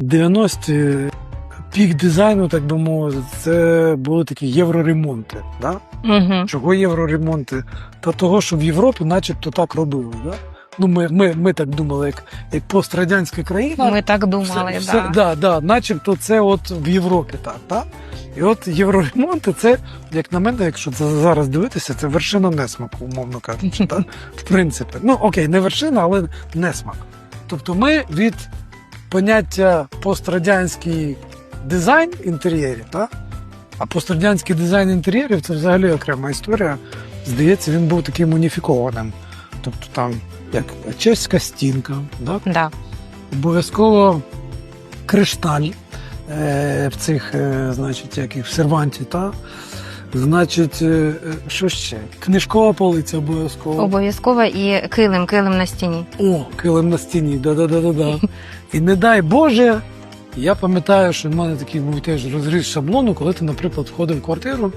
90-ті пік дизайну, так би мовити, це були такі євроремонти. Да? Угу. Чого євроремонти? Та того, що в Європі начебто так робили. Да? Ну, ми, ми, ми так думали, як, як пострадянська країна. Ми так думали, все, все, да. да, да, начебто це от в Європі так. Да? І от євроремонти, це, як на мене, якщо це зараз дивитися, це вершина несмаку, умовно кажучи. так? В принципі. Ну окей, не вершина, але несмак. Тобто ми від поняття пострадянський дизайн інтер'єрів, так? а пострадянський дизайн інтер'єрів це взагалі окрема історія. Здається, він був таким уніфікованим. Тобто там як чеська стінка, так? Да. обов'язково кришталь е, в цих, е, значить, яких в серванті, та? Значить, е, е, що ще? Книжкова полиця обов'язково. Обов'язково і килим, килим на стіні. О, килим на стіні, да-да-да-да-да. І не дай Боже, я пам'ятаю, що в мене такий був теж розріз шаблону, коли ти, наприклад, входив в квартиру.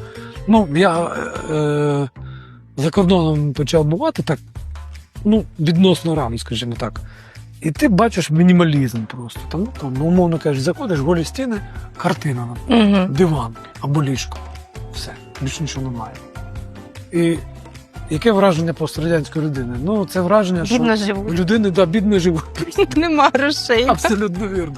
Ну, я е, е, за кордоном почав бувати так, ну, відносно рано, скажімо так. І ти бачиш мінімалізм просто. Там, там умовно кажеш, заходиш, голі стіни, картина, Угу. диван або ліжко. Все, більше нічого немає. І яке враження пострадянської людини? Ну, це враження, що Бідно в живуть. людини да, бідно живуть. Нема грошей. Абсолютно вірно.